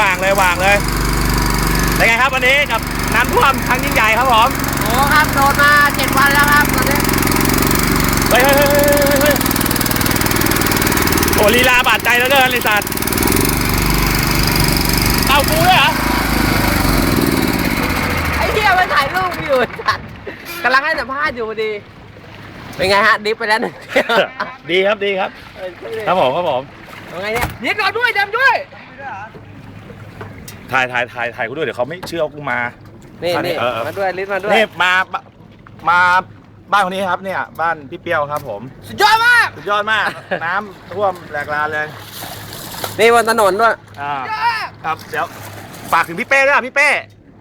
วางเลยวางเลยเป็นไงครับวันนี้กับน้ำท่วมครั้งยิ่งใหญ่ครับผมโอ้ครับโดนมาเจ็ดวันแล้วครับตอนนี้เฮ้ยเฮ้ยเฮ้ยเฮ้ยเฮ้ยโอ้ลีลาบาดใจแล้วเกินไอ้สัตว์เอากูด้วยเหรอไอ้เหี้ยมันถ่ายรูปอยู่จัดกำลังให้สัมภาษณ์อยู่พอดี เป็นไงฮะดิฟไปแล้วหนึ่งดีครับดีครับเออใช่เลยครับผมครับผมเป็นไงเนี่ยยิงก่อนด้วยดำด้วย ถ่ายถ่ายถ่ายถ่ายกูด้วยเดี๋ยวเขาไม่เชื่อกูมา นี่นี่เออเออ มาด้วยลิสมาด้วยนี่มามาบ้านคนนี้ครับเนี่ย บ้านพี่เปรี้ยวครับ ผมสุดยอดมากสุดยอดมาก น้ำท่วมแหลกลานเลยนี่บนถนนด้วยอ่าครับเดี๋ยวฝากถึงพี่เป้ด้วยอะพี่เป้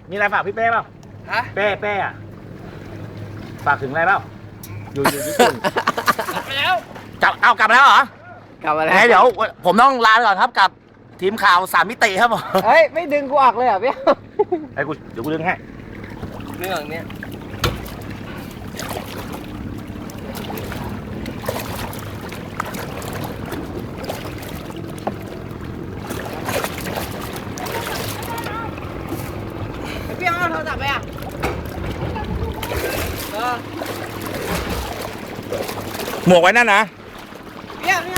มีอะไรฝากพี่เป้เปล่าฮะเป้เป้อะฝากถึงอะไรเปล่าอยู่อยู่ญี่ปุ่นไปแล้วกลับเอากลับมาแล้วเหรอ กลับมาแล้วงั้นเดี๋ยวผมต้องลาไปก่อนครับกับ ทีมข่าวสามมิติครับผมเฮ้ย ไม่ดึงกูออกเลยเหรอพี่ไอ้กูเดี๋ยวกูดึงให้เรื่องเนี้ยไอ้เปี้ยงเอาโทรศัพท์ไปอะเออหมวกไว้นั่นนะเ